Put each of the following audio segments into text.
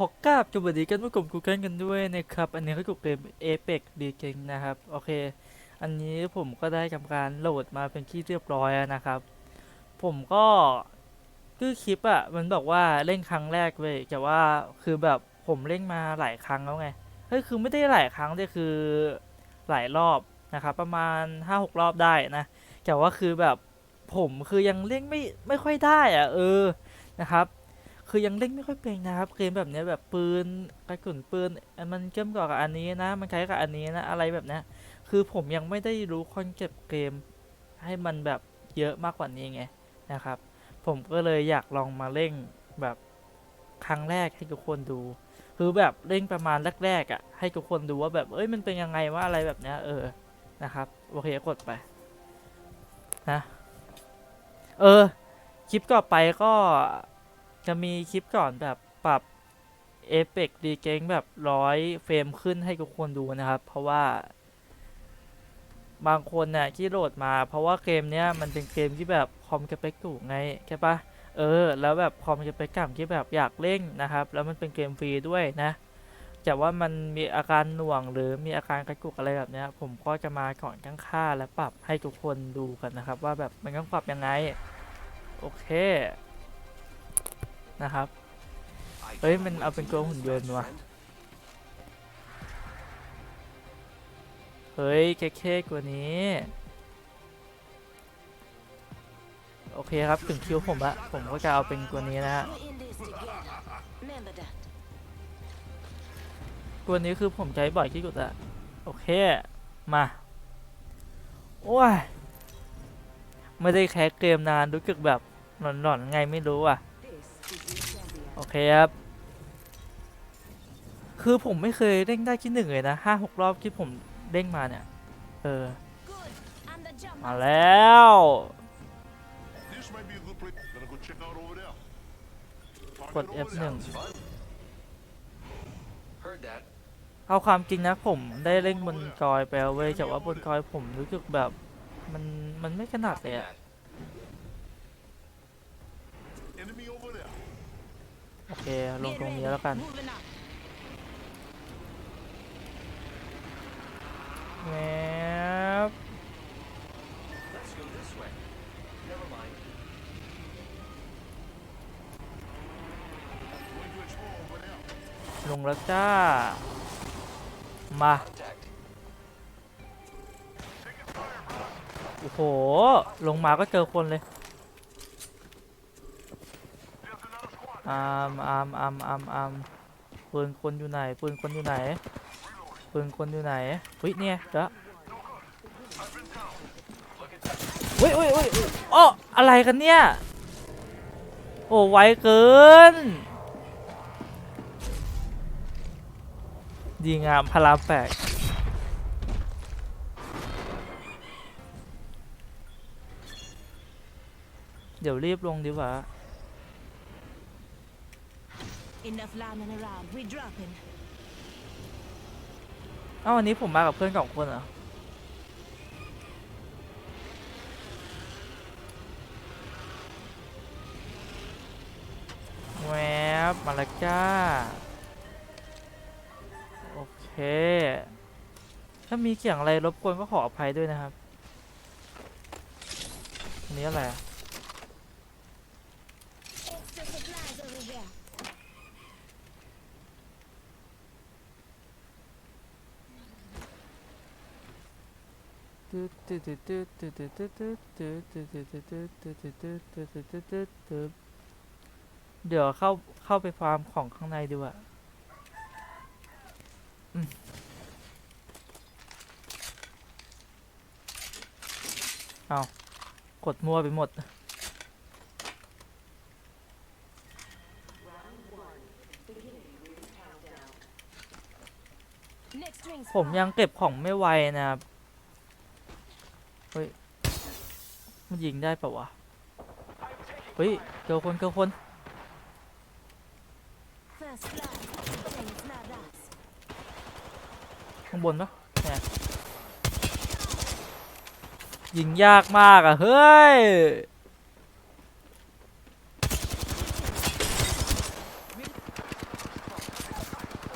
ขอกราบสวัสดีกันผู้กลุ่มกูเกิลกันด้วยนะครับ อันนี้ก็คือเกม Apex d g a m นะครับ โอเค อันนี้ผมก็ได้ทำการโหลดมาเป็นที่เรียบร้อยแล้วนะครับ ผมก็คือคลิปอะมันบอกว่าเล่นครั้งแรกเว้ยแต่ว่าคือแบบผมเล่นมาหลายครั้งแล้วไงเฮ้ยคือไม่ได้หลายครั้งแต่คือหลายรอบนะครับ ประมาณ5-6รอบได้นะแต่ว่าคือแบบผมคือยังเล่นไม่ไม่ค่อยได้อะเออนะครับ คือยังเล่นไม่ค่อยเป็นนะครับเกมแบบเนี้ยแบบปืนกระสุนปืนมันเชื่อมต่อกับอันนี้นะมันคล้ายกับอันนี้นะอะไรแบบนี้คือผมยังไม่ได้รู้คอนเซ็ปต์เกมให้มันแบบเยอะมากกว่านี้ไงนะครับ ผมก็เลยอยากลองมาเล่นแบบครั้งแรกให้ทุกคนดู คือแบบเล่นประมาณแรกๆอะ ให้ทุกคนดูว่าแบบเอ้ยมันเป็นยังไงว่าอะไรแบบเนี้ยเออนะครับโอเคกดไปนะเออคลิปต่อไปก็ จะมีคลิปก่อนแบบปรับเอฟเฟกดีเกงแบบร้อยเฟรมขึ้นให้ทุกคนดูนะครับ เพราะว่า บางคนเนี่ยที่โหลดมา เพราะว่าเกมเนี้ยมันเป็นเกมที่แบบคอมสเปคสูงไงใช่ปะเออ แล้วแบบคอมสเปคต่ำที่แบบอยากเล่นนะครับ แล้วมันเป็นเกมฟรีด้วยนะแต่ว่ามันมีอาการหน่วงหรือมีอาการกระตุกอะไรแบบเนี้ย ผมก็จะมาก่อนข้างค่าและปรับให้ทุกคนดูกันนะครับ ว่าแบบมันต้องปรับยังไง โอเค นะครับ เฮ้ย มันเอาเป็นตัวหุ่นยนต์ว่ะเฮ้ยเค้กกว่านี้ โอเคครับ ถึงคิวผมละผมก็จะเอาเป็นตัวนี้นะฮะตัวนี้คือผมใช้บ่อยที่สุดอะโอเค มา โอ้ย ไม่ได้แคสเกมนานรู้สึกแบบหลอนๆไงไม่รู้อะ โอเคครับ คือผมไม่เคยเด้งได้ที่หนึ่งเลยนะห้าหกรอบที่ผมเด้งมาเนี่ย เออ มาแล้ว กด F1 เอาความจริงนะผมได้เล่นบนจอยไปเว้ยแต่ว่าบนจอยผมรู้สึกแบบ มัน มันไม่ขนาดเลยอะ โอเค ลงตรงนี้แล้วกันแมปลงแล้วจ้า มา โอ้โห ลงมาก็เจอคนเลย อามอามอามอามอามปืนคนอยู่ไหนปืนคนอยู่ไหนปืนคนอยู่ไหนเฮ้ยเนี่ยเจ้าเฮ้ยเฮ้ยเฮ้ยอ้ออะไรกันเนี่ย โอ้ไวเกินดีงามพลาแปลกเดี๋ยวรีบลงดีกว่า Enough lying around. We dropping. เอ้าวันนี้ผมมากับเพื่อนสองคนเหรอ แวบมาและจ้า โอเค ถ้ามีเสียงอะไรรบกวนก็ขออภัยด้วยนะครับอันนี้อะไรอะ เดี๋ยวเข้าเข้าไปฟาร์มของข้างในดีกว่าอืมเอากดมั่วไปหมด ผมยังเก็บของไม่ไวนะครับ ฮ้ย มันยิงได้ปะวะ เฮ้ย เจอคนเจอคน ข้างบนปะเนี่ยยิงยากมากอะเฮ้ย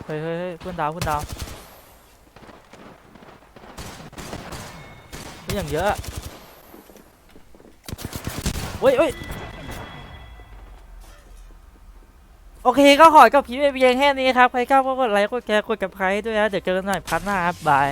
เฮ้ยเฮ้ยเพื่อนดาวเพื่อนดาว นี่อย่างเยอะเฮ้ยเฮ้ยโอเคก็ขอกับพี่เพียงแค่นี้ครับ ใครกล้าก็กดไลค์กดแชร์กดกับใครด้วยนะ เดี๋ยวเจอกันใหม่พัทหน้าครับบาย